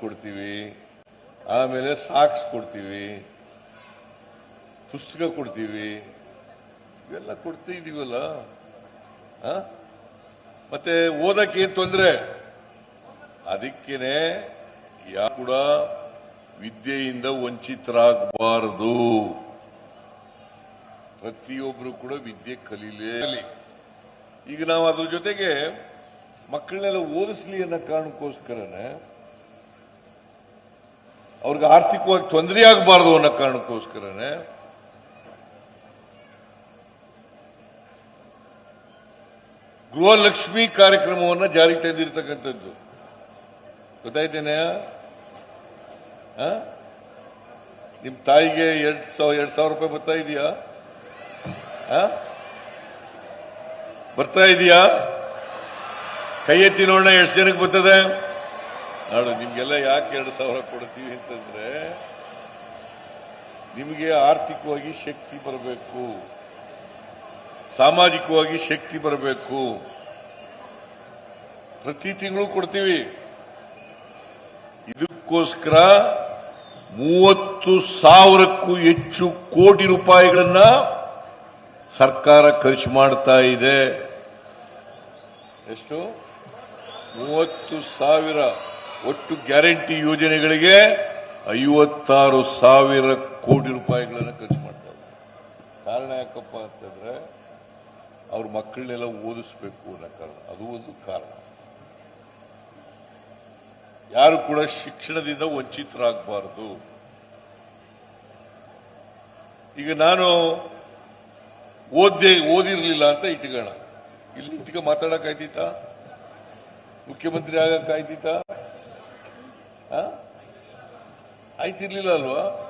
ಕೊಡ್ತೀವಿ. ಆಮೇಲೆ ಸಾಕ್ಸ್ ಕೊಡ್ತೀವಿ. ಪುಸ್ತಕ ಕೊಡ್ತೀವಿ. ಇವೆಲ್ಲ ಕೊಡ್ತಾ ಇದೀವಲ್ಲ? ಮತ್ತೆ ಓದಕ್ಕೆ ಏನ್ ತೊಂದ್ರೆ? ಅದಕ್ಕೇನೆ ಯಾ ಕೂಡ ವಿದ್ಯೆಯಿಂದ ವಂಚಿತರಾಗಬಾರದು. ಪ್ರತಿಯೊಬ್ರು ಕೂಡ ವಿದ್ಯೆ ಕಲೀಲೇ ಈಗ ನಾವು ಅದ್ರ ಜೊತೆಗೆ ಮಕ್ಕಳನ್ನೆಲ್ಲ ಓದಿಸ್ಲಿ ಅನ್ನೋ ಕಾರಣಕ್ಕೋಸ್ಕರನೇ ಅವ್ರಿಗೆ ಆರ್ಥಿಕವಾಗಿ ತೊಂದರೆ ಆಗಬಾರ್ದು ಅನ್ನೋ ಕಾರಣಕ್ಕೋಸ್ಕರನೇ ಗೃಹಲಕ್ಷ್ಮಿ ಕಾರ್ಯಕ್ರಮವನ್ನು ಜಾರಿಗೆ ತಂದಿರತಕ್ಕಂಥದ್ದು. ಗೊತ್ತಾಯ್ತೇನೆ? ನಿಮ್ಮ ತಾಯಿಗೆ ಎರಡು ಸಾವಿರ ಎರಡು ಸಾವಿರ ರೂಪಾಯಿ ಬರ್ತಾ ಇದೆಯಾ? ಬರ್ತಾ ಇದೆಯಾ? ಕೈ ಎತ್ತಿ ನೋಡೋಣ ಎಷ್ಟು ಜನಕ್ಕೆ ಬರ್ತದೆ? ನೋಡು ನಿಮ್ಗೆಲ್ಲ ಯಾಕೆ ಎರಡು ಸಾವಿರ ಕೊಡ್ತೀವಿ ಅಂತಂದ್ರೆ ನಿಮಗೆ ಆರ್ಥಿಕವಾಗಿ ಶಕ್ತಿ ಬರಬೇಕು, ಸಾಮಾಜಿಕವಾಗಿ ಶಕ್ತಿ ಬರಬೇಕು. ಪ್ರತಿ ತಿಂಗಳು ಕೊಡ್ತೀವಿ. ಇದಕ್ಕೋಸ್ಕರ ಮೂವತ್ತು ಸಾವಿರಕ್ಕೂ ಹೆಚ್ಚು ಕೋಟಿ ರೂಪಾಯಿಗಳನ್ನ ಸರ್ಕಾರ ಖರ್ಚು ಮಾಡ್ತಾ ಇದೆ. ಎಷ್ಟು? ಮೂವತ್ತು ಸಾವಿರ. ಒಟ್ಟು ಗ್ಯಾರಂಟಿ ಯೋಜನೆಗಳಿಗೆ ಐವತ್ತಾರು ಸಾವಿರ ಕೋಟಿ ರೂಪಾಯಿಗಳನ್ನು ಖರ್ಚು ಮಾಡ್ತಾರೆ. ಕಾರಣ ಯಾಕಪ್ಪ ಅಂತಂದ್ರೆ ಅವ್ರ ಮಕ್ಕಳನ್ನೆಲ್ಲ ಓದಿಸ್ಬೇಕು ಅನ್ನೋ ಕಾರಣ. ಅದು ಒಂದು ಕಾರಣ. ಯಾರು ಕೂಡ ಶಿಕ್ಷಣದಿಂದ ವಂಚಿತರಾಗಬಾರದು. ಈಗ ನಾನು ಓದ್ದೆ, ಓದಿರಲಿಲ್ಲ ಅಂತ ಇಟ್ಕೋಣ ಇಲ್ಲಿ ಇಟ್ಕ ಮಾತಾಡಕ್ ಆಯ್ತಿತ್ತ ಮುಖ್ಯಮಂತ್ರಿ ಆಗಕ್ ಆಯ್ತಿತ್ತ ಆ? ಆಯ್ತಿರ್ಲಿಲ್ಲ ಅಲ್ವಾ?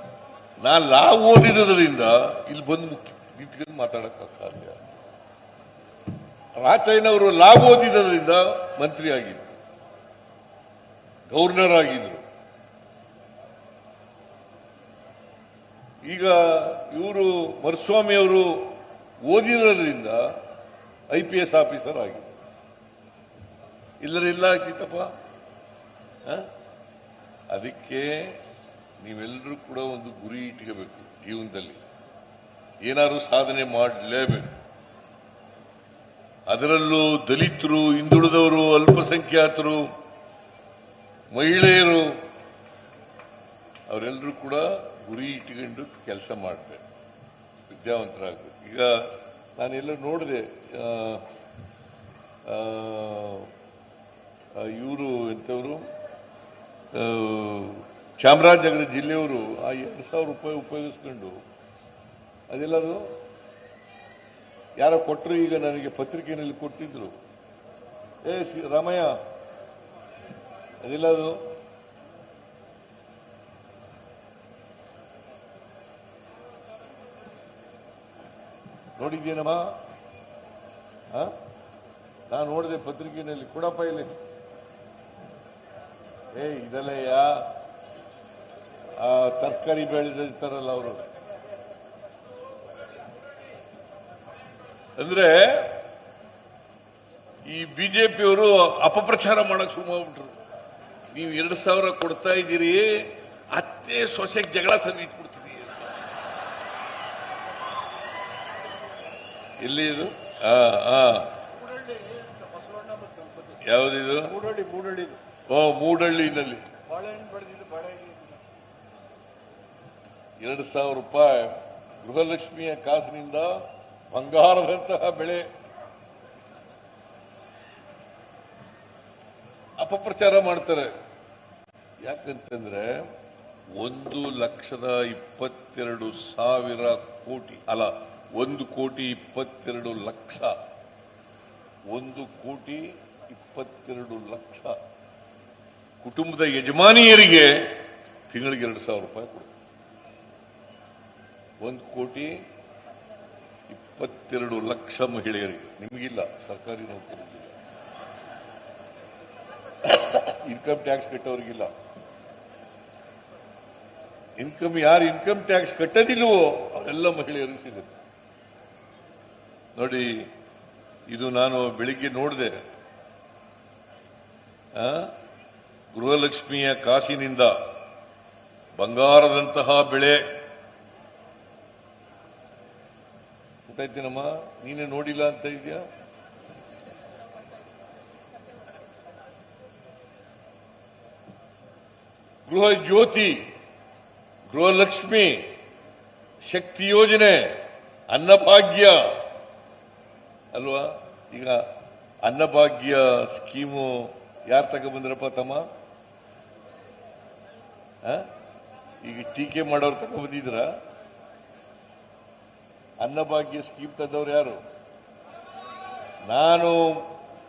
ನಾ ಲಾ ಓದಿರೋದ್ರಿಂದ ಇಲ್ಲಿ ಬಂದು ಮುಖ್ಯ ನಿಂತ್ಕೊಂಡು ಮಾತಾಡೋಕ್ಕಾಗ್ಯ ರಾಚಯ್ಯನವರು ಲಾ ಓದಿರೋದ್ರಿಂದ ಮಂತ್ರಿ ಆಗಿದ್ರು. ಗವರ್ನರ್ ಆಗಿದ್ರು. ಈಗ ಇವರು ಮರುಸ್ವಾಮಿ ಅವರು ಓದಿರೋದ್ರಿಂದ ಐ ಪಿ ಎಸ್ ಆಫೀಸರ್ ಆಗಿದ್ರು. ಇಲ್ಲರೆಲ್ಲ ಆಗ್ತಿತ್ತಪ್ಪ ಆ? ಅದಕ್ಕೆ ನೀವೆಲ್ಲರೂ ಕೂಡ ಒಂದು ಗುರಿ ಇಟ್ಕೋಬೇಕು ಜೀವನದಲ್ಲಿ. ಏನಾದರೂ ಸಾಧನೆ ಮಾಡಲೇಬೇಕು. ಅದರಲ್ಲೂ ದಲಿತರು, ಹಿಂದುಳಿದವರು, ಅಲ್ಪಸಂಖ್ಯಾತರು, ಮಹಿಳೆಯರು, ಅವರೆಲ್ಲರೂ ಕೂಡ ಗುರಿ ಇಟ್ಕೊಂಡು ಕೆಲಸ ಮಾಡಬೇಕು. ವಿದ್ಯಾವಂತರಾಗಬೇಕು. ಈಗ ನಾನೆಲ್ಲ ನೋಡಿದೆ ಇವರು ಎಂಥವರು? ಚಾಮರಾಜನಗರ ಜಿಲ್ಲೆಯವರು ಆ ಎರಡು ಸಾವಿರ ರೂಪಾಯಿ ಉಪಯೋಗಿಸ್ಕೊಂಡು ಅದೆಲ್ಲರೂ ಯಾರೋ ಕೊಟ್ಟರು ಈಗ ನನಗೆ ಪತ್ರಿಕೆಯಲ್ಲಿ ಕೊಟ್ಟಿದ್ರು. ಏ ರಾಮಯ್ಯ ಅದೆಲ್ಲದು ನೋಡಿದ್ದೇನಮ್ಮ? ನಾನು ನೋಡಿದೆ ಪತ್ರಿಕೆಯಲ್ಲಿ ಕೊಡಪ್ಪ ಇಲ್ಲಿ ಏ ಇದಲ್ಲಯ್ಯ ಆ ತರಕಾರಿ ಬೆಳೆದಿರ್ತಾರಲ್ಲ ಅವರು. ಅಂದ್ರೆ ಈ ಬಿಜೆಪಿಯವರು ಅಪಪ್ರಚಾರ ಮಾಡಕ್ ಶುರು ಮಾಡ್ಬಿಟ್ರು. ನೀವು ಎರಡು ಸಾವಿರ ಕೊಡ್ತಾ ಇದ್ದೀರಿ ಅತ್ತೆ ಸೊಸೆಗೆ ಜಗಳ ತಂದು ಇಟ್ಬಿಡ್ತೀರಿ ಎಲ್ಲಿ ಇದು? ಯಾವುದಿದು ಮೂಡಳ್ಳಿನಲ್ಲಿ. ಎರಡು ಸಾವಿರ ರೂಪಾಯಿ ಗೃಹಲಕ್ಷ್ಮಿಯ ಕಾಸಿನಿಂದ ಬಂಗಾರದಂತಹ ಬೆಳೆ. ಅಪಪ್ರಚಾರ ಮಾಡ್ತಾರೆ. ಯಾಕಂತಂದ್ರೆ ಒಂದು ಲಕ್ಷದ ಇಪ್ಪತ್ತೆರಡು ಸಾವಿರ ಕೋಟಿ ಅಲ್ಲ ಒಂದು ಕೋಟಿ ಇಪ್ಪತ್ತೆರಡು ಲಕ್ಷ. ಒಂದು ಕೋಟಿ ಇಪ್ಪತ್ತೆರಡು ಲಕ್ಷ. ಕುಟುಂಬದ ಯಜಮಾನಿಯರಿಗೆ ತಿಂಗಳಿಗೆ ಎರಡು ಸಾವಿರ ರೂಪಾಯಿ ಕೊಡ್ತಾರೆ ಒಂದು ಕೋಟಿ ಇಪ್ಪತ್ತೆರಡು ಲಕ್ಷ ಮಹಿಳೆಯರಿಗೆ. ನಿಮಗಿಲ್ಲ, ಸರ್ಕಾರಿ ನೌಕರಿಗಿಲ್ಲ ಇನ್ಕಮ್ ಟ್ಯಾಕ್ಸ್ ಕಟ್ಟೋರಿಗಿಲ್ಲ. ಇನ್ಕಮ್ ಯಾರು ಇನ್ಕಮ್ ಟ್ಯಾಕ್ಸ್ ಕಟ್ಟದಿಲ್ವೋ, ಅವರೆಲ್ಲ ಮಹಿಳೆಯರಿಗೆ ಸಿಗುತ್ತೆ. ನೋಡಿ, ಇದು ನಾನು ಬೆಳಿಗ್ಗೆ ನೋಡಿದೆ. ಗೃಹಲಕ್ಷ್ಮಿಯ ಕಾಸಿನಿಂದ ಬಂಗಾರದಂತಹ ಬೆಳೆ. ಗೊತ್ತಾಯ್ತೇನಮ್ಮ? ನೀನೇ ನೋಡಿಲ್ಲ ಅಂತ ಇದೆಯಾ? ಗೃಹ ಜ್ಯೋತಿ, ಗೃಹಲಕ್ಷ್ಮಿ, ಶಕ್ತಿ ಯೋಜನೆ, ಅನ್ನಭಾಗ್ಯ. ಅಲ್ವಾ? ಈಗ ಅನ್ನಭಾಗ್ಯ ಸ್ಕೀಮು ಯಾರು ತಗೊಬಂದ್ರಪ್ಪ ತಮ್ಮ? ಈಗ ಟೀಕೆ ಮಾಡೋರು ತಗೊಬಂದಿದ್ರ ಅನ್ನಭಾಗ್ಯ ಸ್ಕೀಮ್ ತಂದವ್ರು ಯಾರು? ನಾನು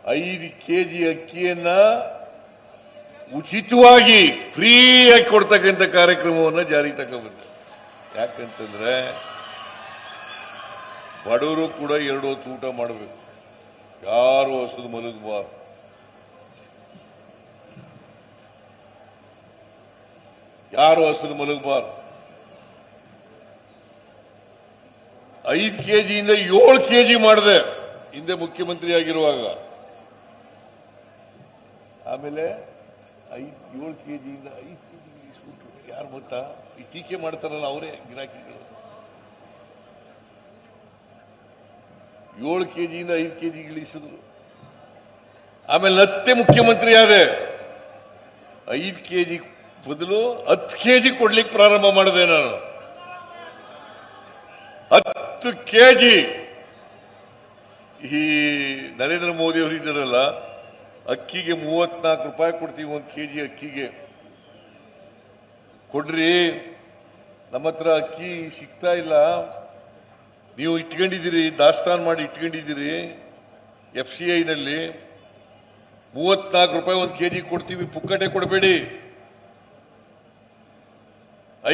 ಐದು ಕೆಜಿ ಅಕ್ಕಿಯನ್ನ ಉಚಿತವಾಗಿ ಫ್ರೀಯಾಗಿ ಕೊಡ್ತಕ್ಕಂಥ ಕಾರ್ಯಕ್ರಮವನ್ನು ಜಾರಿಗೆ ತಗೊಂಡ್ಬಂದೆ ಯಾಕಂತಂದ್ರೆ ಬಡವರು ಕೂಡ ಎರಡು ಹೊತ್ತು ಊಟ ಮಾಡಬೇಕು. ಯಾರು ಹೊಸದು ಮಲಗಬಾರ್ದು. ಯಾರು ಹಸಿರು ಮಲಗಬಾರ್ದು? ಐದು ಕೆಜಿಯಿಂದ ಏಳು ಕೆಜಿ ಮಾಡಿದೆ, ಹಿಂದೆ ಮುಖ್ಯಮಂತ್ರಿ ಆಗಿರುವಾಗ ಆಮೇಲೆ ಐದು, ಏಳು ಕೆಜಿಯಿಂದ ಐದು ಕೆಜಿ ಇಳಿಸ್ಬಿಟ್ರು ಯಾರು ಗೊತ್ತಾ? ಈ ಟೀಕೆ ಮಾಡ್ತಾರಲ್ಲ ಅವರೇ, ಗಿರಾಕಿಗಳು. ಏಳು ಕೆಜಿಯಿಂದ ಐದು ಕೆಜಿ ಇಳಿಸಿದ್ರು ಆಮೇಲೆ ಮತ್ತೆ ಮುಖ್ಯಮಂತ್ರಿ ಆದೆ ಐದು ಕೆಜಿ ಬದಲು ಹತ್ತು ಕೆ ಜಿ ಕೊಡ್ಲಿಕ್ಕೆ ಪ್ರಾರಂಭ ಮಾಡಿದೆ ನಾನು. ಹತ್ತು ಕೆ ಜಿ ಈ ನರೇಂದ್ರ ಮೋದಿ ಅವರು ಇದ್ದಾರಲ್ಲ, ಅಕ್ಕಿಗೆ ಮೂವತ್ನಾಲ್ಕು ರೂಪಾಯಿ ಕೊಡ್ತೀವಿ, ಒಂದು ಕೆ ಜಿ ಅಕ್ಕಿಗೆ. ಕೊಡ್ರಿ, ನಮ್ಮ ಹತ್ರ ಅಕ್ಕಿ ಸಿಗ್ತಾ ಇಲ್ಲ. ನೀವು ಇಟ್ಕೊಂಡಿದ್ದೀರಿ, ದಾಸ್ತಾನು ಮಾಡಿ ಇಟ್ಕೊಂಡಿದ್ದೀರಿ ಎಫ್ ಸಿ ಐನಲ್ಲಿ ಮೂವತ್ನಾಲ್ಕು ರೂಪಾಯಿ ಒಂದು ಕೆ ಜಿ ಕೊಡ್ತೀವಿ, ಪುಕ್ಕಟೆ ಕೊಡಬೇಡಿ.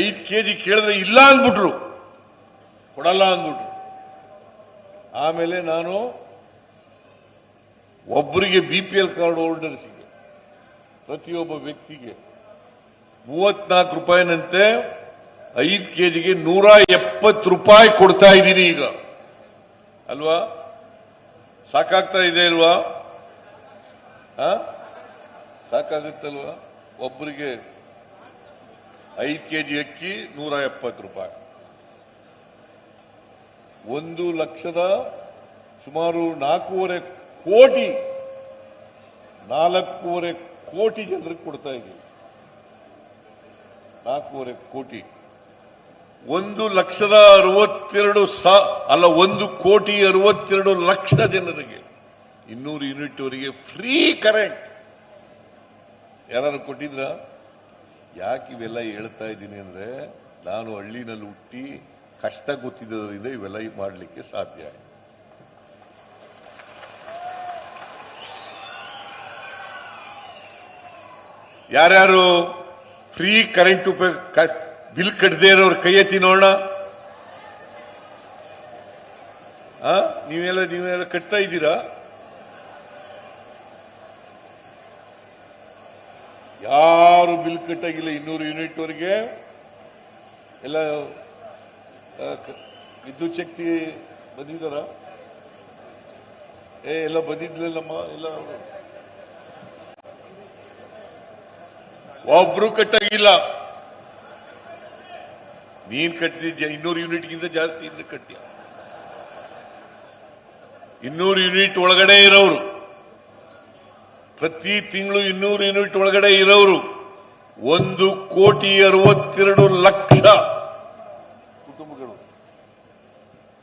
ಐದು ಕೆ ಜಿ ಕೇಳಿದ್ರೆ ಇಲ್ಲ ಅಂದ್ಬಿಟ್ರು. ಕೊಡಲ್ಲ ಅಂದ್ಬಿಟ್ರು. ಆಮೇಲೆ ನಾನು ಒಬ್ಬರಿಗೆ ಬಿ ಪಿ ಎಲ್ ಕಾರ್ಡ್ ಹೋಲ್ಡರ್ಸಿಗೆ ಪ್ರತಿಯೊಬ್ಬ ವ್ಯಕ್ತಿಗೆ ಮೂವತ್ನಾಲ್ಕು ರೂಪಾಯಿನಂತೆ ಐದು ಕೆ ಜಿಗೆ ನೂರ ಎಪ್ಪತ್ತು ರೂಪಾಯಿ ಕೊಡ್ತಾ ಇದ್ದೀನಿ ಈಗ. ಅಲ್ವಾ? ಸಾಕಾಗ್ತಾ ಇದೆ ಅಲ್ವಾ? ಸಾಕಾಗುತ್ತಲ್ವಾ? ಒಬ್ಬರಿಗೆ ಐದು ಕೆಜಿ ಅಕ್ಕಿ ನೂರ ಎಪ್ಪತ್ತು ರೂಪಾಯಿ. ಒಂದು ಲಕ್ಷದ ಸುಮಾರು ನಾಲ್ಕೂವರೆ ಕೋಟಿ ನಾಲ್ಕೂವರೆ ಕೋಟಿ ಜನರಿಗೆ ಕೊಡ್ತಾ ಇದ್ದೀವಿ. ನಾಲ್ಕೂವರೆ ಕೋಟಿ. ಒಂದು ಲಕ್ಷದ ಅರವತ್ತೆರಡು ಸಾ, ಅಲ್ಲ, ಒಂದು ಕೋಟಿ ಅರವತ್ತೆರಡು ಲಕ್ಷ ಜನರಿಗೆ, ಇನ್ನೂರು ಯೂನಿಟ್ ಅವರಿಗೆ ಫ್ರೀ ಕರೆಂಟ್. ಯಾರು ಕೊಟ್ಟಿದ್ರ? ಯಾಕೆ ಇವೆಲ್ಲ ಹೇಳ್ತಾ ಇದ್ದೀನಿ ಅಂದ್ರೆ ನಾನು ಹಳ್ಳಿನಲ್ಲಿ ಹುಟ್ಟಿ ಕಷ್ಟ ಗೊತ್ತಿದ್ದರಿಂದ ಇವೆಲ್ಲ ಮಾಡಲಿಕ್ಕೆ ಸಾಧ್ಯ ಯಾರ್ಯಾರು ಫ್ರೀ ಕರೆಂಟ್ ಉಪಯೋಗ ಬಿಲ್ ಕಟ್ಟದೇ ಇರೋರು ಕೈ ಎತ್ತಿ ನೋಡೋಣ? ನೀವೆಲ್ಲ ನೀವೆಲ್ಲ ಕಟ್ತಾ ಇದ್ದೀರಾ? ಯಾರು ಬಿಲ್ ಕಟ್ಟಾಗಿಲ್ಲ ಇನ್ನೂರು ಯೂನಿಟ್ ವರೆಗೆ? ಎಲ್ಲ ವಿದ್ಯುತ್ ಶಕ್ತಿ ಬಂದಿದ್ದಾರ? ಏ, ಎಲ್ಲ ಬಂದಿದ್ಲಲ್ಲಮ್ಮ ಎಲ್ಲ. ಒಬ್ರು ಕಟ್ಟಾಗಿಲ್ಲ. ನೀನ್ ಕಟ್ಟಿದ ಇನ್ನೂರು ಯೂನಿಟ್ಗಿಂತ ಜಾಸ್ತಿ ಇದ್ರೆ ಕಟ್ಟಿಯ ಇನ್ನೂರು ಯೂನಿಟ್ ಒಳಗಡೆ ಇರೋರು ಪ್ರತಿ ತಿಂಗಳು ಇನ್ನೂರು ಯೂನಿಟ್ ಒಳಗಡೆ ಇರೋರು ಒಂದು ಕೋಟಿ ಅರವತ್ತೆರಡು ಲಕ್ಷ ಕುಟುಂಬಗಳು.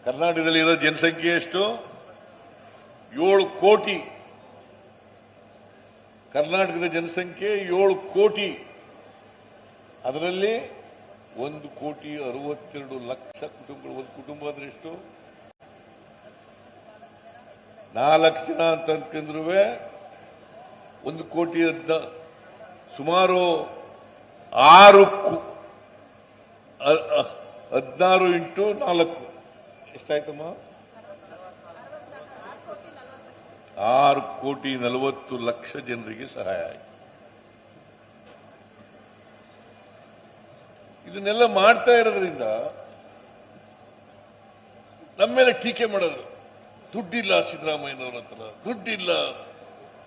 ಕರ್ನಾಟಕದಲ್ಲಿ ಇರೋ ಜನಸಂಖ್ಯೆ ಎಷ್ಟು? ಏಳು ಕೋಟಿ. ಕರ್ನಾಟಕದ ಜನಸಂಖ್ಯೆ ಏಳು ಕೋಟಿ. ಅದರಲ್ಲಿ ಒಂದು ಕೋಟಿ ಅರವತ್ತೆರಡು ಲಕ್ಷ ಕುಟುಂಬಗಳು. ಒಂದು ಕುಟುಂಬ ಅಂದ್ರೆ ಎಷ್ಟು? ನಾಲ್ಕು ಜನ ಅಂತ ಅನ್ಕೊಂಡ್ರು ಒಂದು ಕೋಟಿ ಸುಮಾರು ಆರು ಹದ್ನಾರು ಇಂಟು ನಾಲ್ಕು. ಎಷ್ಟಾಯ್ತಮ್ಮ? ಆರು ಕೋಟಿ ನಲವತ್ತು ಲಕ್ಷ ಜನರಿಗೆ ಸಹಾಯ ಆಯಿತು. ಇದನ್ನೆಲ್ಲ ಮಾಡ್ತಾ ಇರೋದ್ರಿಂದ ನಮ್ಮ ಮೇಲೆ ಟೀಕೆ ಮಾಡೋದು. ದುಡ್ಡಿಲ್ಲ ಸಿದ್ದರಾಮಯ್ಯನವ್ರ ಹತ್ರ. ದುಡ್ಡಿಲ್ಲ.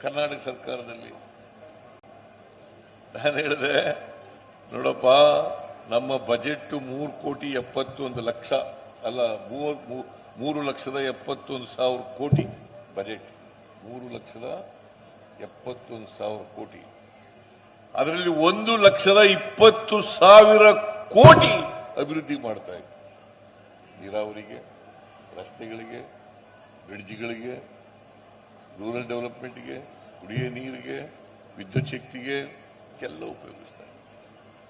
ಕರ್ನಾಟಕ ಸರ್ಕಾರದಲ್ಲಿ. ನಾನು ಹೇಳಿದೆ, ನೋಡಪ್ಪ, ನಮ್ಮ ಬಜೆಟ್ ಮೂರು ಕೋಟಿ ಎಪ್ಪತ್ತೊಂದು ಲಕ್ಷ, ಅಲ್ಲ ಮೂರ್- ಮೂರು ಲಕ್ಷದ ಎಪ್ಪತ್ತೊಂದು ಸಾವಿರ ಕೋಟಿ ಬಜೆಟ್. ಮೂರು ಲಕ್ಷದ ಎಪ್ಪತ್ತೊಂದು ಸಾವಿರ ಕೋಟಿ. ಅದರಲ್ಲಿ ಒಂದು ಲಕ್ಷದ ಇಪ್ಪತ್ತು ಸಾವಿರ ಕೋಟಿ ಅಭಿವೃದ್ಧಿ ಮಾಡ್ತಾ ಇತ್ತು ನೀರಾವರಿಗೆ, ರಸ್ತೆಗಳಿಗೆ, ಬ್ರಿಡ್ಜ್ಗಳಿಗೆ ರೂರಲ್ ಡೆವಲಪ್ಮೆಂಟ್ಗೆ, ಕುಡಿಯೋ ನೀರಿಗೆ, ವಿದ್ಯುತ್ ಶಕ್ತಿಗೆ ಎಲ್ಲ ಉಪಯೋಗಿಸ್ತಾರೆ.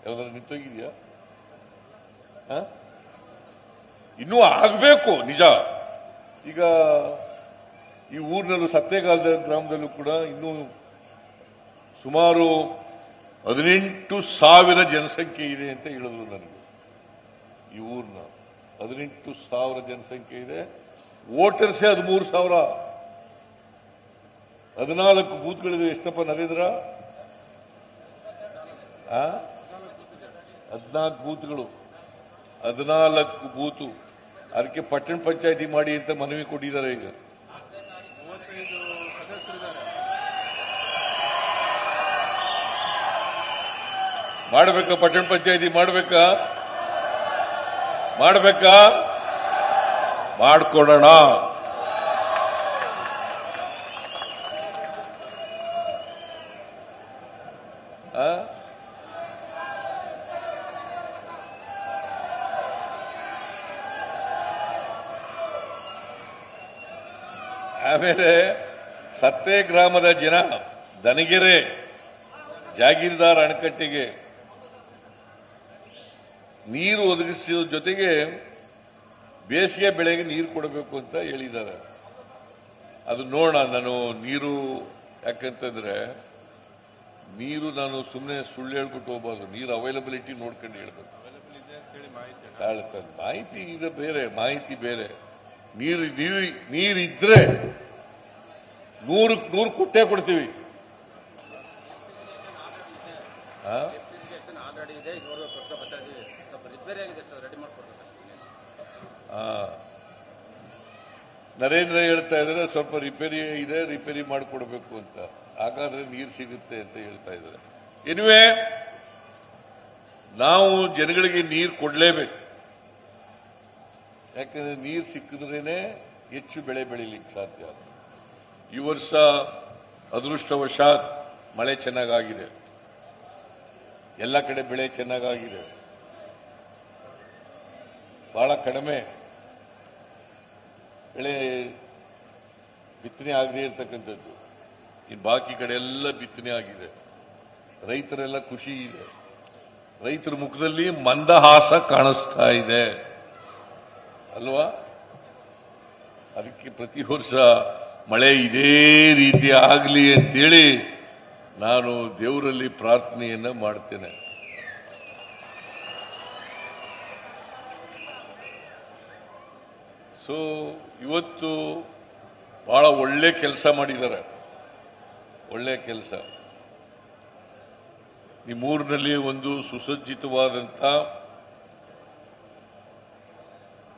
ಯಾವ್ದಾದ್ರು ನಿಂತೋಗಿದೆಯಾ? ಇನ್ನೂ ಆಗಬೇಕು, ನಿಜ. ಈಗ ಈ ಊರಿನಲ್ಲೂ ಸತ್ತೇಗಾಲದ ಗ್ರಾಮದಲ್ಲೂ ಕೂಡ ಇನ್ನೂ ಸುಮಾರು ಹದಿನೆಂಟು ಸಾವಿರ ಜನಸಂಖ್ಯೆ ಇದೆ ಅಂತ ಹೇಳಿದ್ರು ನನಗೆ. ಈ ಊರಿನ ಹದಿನೆಂಟು ಸಾವಿರ ಜನಸಂಖ್ಯೆ ಇದೆ. ವೋಟರ್ಸೇ ಹದಿಮೂರು ಸಾವಿರ. ಹದಿನಾಲ್ಕು ಬೂತ್ಗಳಿದೆ ಎಷ್ಟಪ್ಪ ನರೇಂದ್ರ ಹದಿನಾಲ್ಕು ಬೂತ್ಗಳು. ಹದಿನಾಲ್ಕು ಬೂತು. ಅದಕ್ಕೆ ಪಟ್ಟಣ ಪಂಚಾಯಿತಿ ಮಾಡಿ ಅಂತ ಮನವಿ ಕೊಟ್ಟಿದ್ದಾರೆ ಈಗ. ಮಾಡಬೇಕಾ ಪಟ್ಟಣ ಪಂಚಾಯಿತಿ? ಮಾಡಬೇಕಾ? ಮಾಡಬೇಕಾ? ಮಾಡ್ಕೊಡೋಣ ಆ? ಆಮೇಲೆ ಸತ್ತೇ ಗ್ರಾಮದ ಜನ ದನಗೆರೆ, ಜಾಗೀರ್ದಾರ್ ಅಣೆಕಟ್ಟಿಗೆ ನೀರು ಒದಗಿಸುವ ಜೊತೆಗೆ ಬೇಸಿಗೆ ಬೆಳೆಗೆ ನೀರು ಕೊಡಬೇಕು ಅಂತ ಹೇಳಿದ್ದಾರೆ. ಅದು ನೋಡೋಣ, ನಾನು ನೀರು ಯಾಕಂತಂದ್ರೆ ನೀರು ನಾನು ಸುಮ್ಮನೆ ಸುಳ್ಳು ಹೇಳ್ಬಿಟ್ಟು ಹೋಗ್ಬಾರ್ದು. ನೀರು ಅವೈಲಬಿಲಿಟಿ ನೋಡ್ಕೊಂಡು ಹೇಳ್ಬೇಕು. ಮಾಹಿತಿ ಇದೆ ಬೇರೆ, ಮಾಹಿತಿ ಬೇರೆ. ನೀರು ನೀರು, ನೀರಿದ್ರೆ ನೂರಕ್ಕೆ ನೂರು ಕುಟ್ಟೆ ಕೊಡ್ತೀವಿ. ನರೇಂದ್ರ ಹೇಳ್ತಾ ಇದ್ದಾರೆ, ಸ್ವಲ್ಪ ರಿಪೇರಿ ಇದೆ ರಿಪೇರಿ ಮಾಡಿಕೊಡ್ಬೇಕು ಅಂತ. ಹಾಗಾದ್ರೆ ನೀರು ಸಿಗುತ್ತೆ ಅಂತ ಹೇಳ್ತಾ ಇದ್ದಾರೆ. ಇನ್ವೇ ನಾವು ಜನಗಳಿಗೆ ನೀರು ಕೊಡ್ಲೇಬೇಕು. ಯಾಕಂದ್ರೆ ನೀರು ಸಿಕ್ಕಿದ್ರೇನೆ ಹೆಚ್ಚು ಬೆಳೆ ಬೆಳಿಲಿಕ್ಕೆ ಸಾಧ್ಯ ಈ ವರ್ಷ ಅದೃಷ್ಟವಶಾತ್ ಮಳೆ ಚೆನ್ನಾಗಾಗಿದೆ. ಎಲ್ಲ ಕಡೆ ಬೆಳೆ ಚೆನ್ನಾಗಾಗಿದೆ. ಬಹಳ ಕಡಿಮೆ ಬೆಳೆ ಬಿತ್ತನೆ ಆಗದೇ ಇರತಕ್ಕಂಥದ್ದು. ಇನ್ನು ಬಾಕಿ ಕಡೆ ಎಲ್ಲ ಬಿತ್ತನೆ ಆಗಿದೆ. ರೈತರೆಲ್ಲ ಖುಷಿ ಇದೆ. ರೈತರ ಮುಖದಲ್ಲಿ ಮಂದಹಾಸ ಕಾಣಿಸ್ತಾ ಇದೆ. ಅಲ್ವಾ? ಅದಕ್ಕೆ ಪ್ರತಿ ವರ್ಷ ಮಳೆ ಇದೇ ರೀತಿ ಆಗಲಿ ಅಂತೇಳಿ ನಾನು ದೇವರಲ್ಲಿ ಪ್ರಾರ್ಥನೆಯನ್ನು ಮಾಡ್ತೇನೆ. ಸೊ ಇವತ್ತು ಭಾಳ ಒಳ್ಳೆ ಕೆಲಸ ಮಾಡಿದ್ದಾರೆ. ಒಳ್ಳೆ ಕೆಲಸ. ನಿಮ್ಮೂರಿನಲ್ಲಿ ಒಂದು ಸುಸಜ್ಜಿತವಾದಂಥ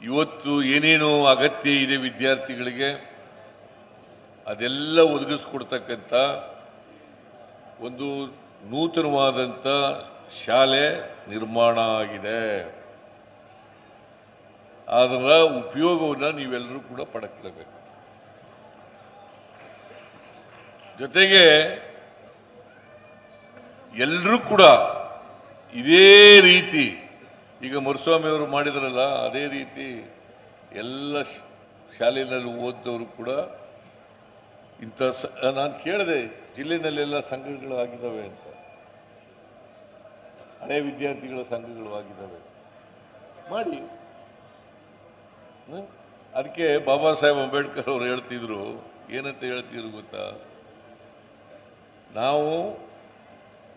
ಇವತ್ತು ಏನೇನು ಅಗತ್ಯ ಇದೆ ವಿದ್ಯಾರ್ಥಿಗಳಿಗೆ. ಅದೆಲ್ಲ ಒದಗಿಸ್ಕೊಡ್ತಕ್ಕಂಥ ಒಂದು ನೂತನವಾದಂಥ ಶಾಲೆ ನಿರ್ಮಾಣ ಆಗಿದೆ. ಅದರ ಉಪಯೋಗವನ್ನು ನೀವೆಲ್ಲರೂ ಕೂಡ ಪಡ್ಕೊಳ್ಬೇಕು ಜೊತೆಗೆ ಎಲ್ಲರೂ ಕೂಡ ಇದೇ ರೀತಿ, ಈಗ ಮರುಸ್ವಾಮಿ ಅವರು ಮಾಡಿದ್ರಲ್ಲ, ಅದೇ ರೀತಿ ಎಲ್ಲ ಶಾಲೆಯಲ್ಲಿ ಓದಿದವರು ಕೂಡ ಇಂಥ ಸ- ನಾನು ಕೇಳಿದೆ ಜಿಲ್ಲೆನಲ್ಲೆಲ್ಲ ಸಂಘಗಳು ಆಗಿದ್ದಾವೆ ಅಂತ. ಹಳೆ ವಿದ್ಯಾರ್ಥಿಗಳ ಸಂಘಗಳು ಆಗಿದ್ದಾವೆ. ಮಾಡಿ? ಅದಕ್ಕೆ ಬಾಬಾ ಸಾಹೇಬ್ ಅಂಬೇಡ್ಕರ್ ಅವರು ಹೇಳ್ತಿದ್ರು. ಏನಂತ ಹೇಳ್ತಿದ್ರು ಗೊತ್ತಾ? ನಾವು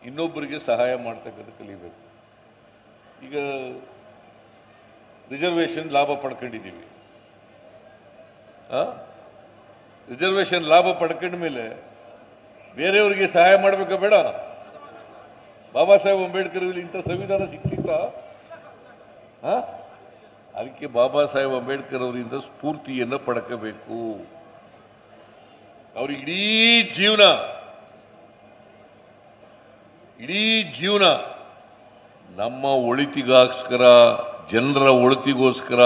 ಇನ್ನೊಬ್ಬರಿಗೆ ಸಹಾಯ ಮಾಡ್ತಕ್ಕಂಥ ಕಲಿಬೇಕು. ಈಗ ರಿಸರ್ವೇಷನ್ ಲಾಭ ಪಡ್ಕೊಂಡಿದ್ದೀವಿ. ರಿಸರ್ವೇಶನ್ ಲಾಭ ಪಡ್ಕೊಂಡ ಮೇಲೆ ಬೇರೆಯವರಿಗೆ ಸಹಾಯ ಮಾಡಬೇಕಾ ಬೇಡ. ಬಾಬಾ ಸಾಹೇಬ್ ಅಂಬೇಡ್ಕರ್ ಇಂಥ ಸಂವಿಧಾನ ಸಿಕ್ತಿತ್ತ? ಅದಕ್ಕೆ ಬಾಬಾ ಸಾಹೇಬ್ ಅಂಬೇಡ್ಕರ್ ಅವರಿಂದ ಸ್ಫೂರ್ತಿಯನ್ನು ಪಡ್ಕೋಬೇಕು. ಅವ್ರ ಇಡೀ ಜೀವನ ಇಡೀ ಜೀವನ ನಮ್ಮ ಒಳಿತಿಗೋಸ್ಕರ, ಜನರ ಒಳಿತಿಗೋಸ್ಕರ,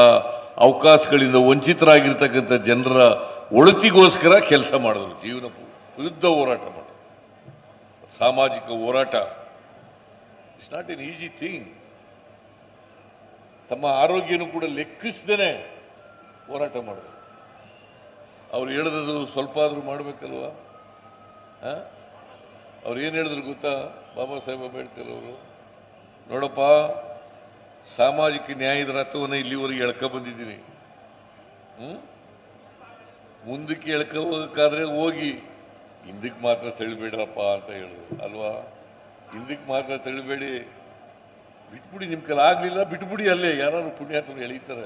ಅವಕಾಶಗಳಿಂದ ವಂಚಿತರಾಗಿರ್ತಕ್ಕಂಥ ಜನರ ಒಳಿತಿಗೋಸ್ಕರ ಕೆಲಸ ಮಾಡಿದ್ರು ಜೀವನ ವಿರುದ್ಧ ಹೋರಾಟ ಮಾಡಿದ್ರು ಸಾಮಾಜಿಕ ಹೋರಾಟ it's not an easy thing ತಮ್ಮ ಆರೋಗ್ಯನೂ ಕೂಡ ಲೆಕ್ಕಿಸದೇನೆ ಹೋರಾಟ ಮಾಡಿದ್ರು ಅವ್ರು ಹೇಳಿದ್ರು ಸ್ವಲ್ಪ ಆದರೂ ಮಾಡಬೇಕಲ್ವಾ? ಅವ್ರು ಏನು ಹೇಳಿದ್ರು ಗೊತ್ತಾ? ಬಾಬಾ ಸಾಹೇಬ್ ಅಂಬೇಡ್ಕರ್ ಅವರು? ನೋಡಪ್ಪ, ಸಾಮಾಜಿಕ ನ್ಯಾಯದ ರಥವನ್ನು ಇಲ್ಲಿವರೆಗೆ ಎಳ್ಕೊ ಬಂದಿದ್ದೀನಿ. ಹ್ಮ್? ಮುಂದಕ್ಕೆ ಎಳ್ಕ ಹೋಗಕ್ಕಾದ್ರೆ ಹೋಗಿ ಹಿಂದಕ್ಕೆ ಮಾತ್ರ ತಳಿಬೇಡ್ರಪ್ಪ ಅಂತ ಹೇಳಿದ್ರು, ಅಲ್ವಾ? ಹಿಂದಕ್ಕೆ ಮಾತ್ರ ತಳಿಬೇಡಿ. ಬಿಟ್ಬಿಡಿ ನಿಮ್ಮ ಕೈಲಿ ಆಗಲಿಲ್ಲ, ಬಿಟ್ಬಿಡಿ ಅಲ್ಲೇ. ಯಾರು ಪುಣ್ಯಾತ್ಮರು ಎಳೀತಾರೆ.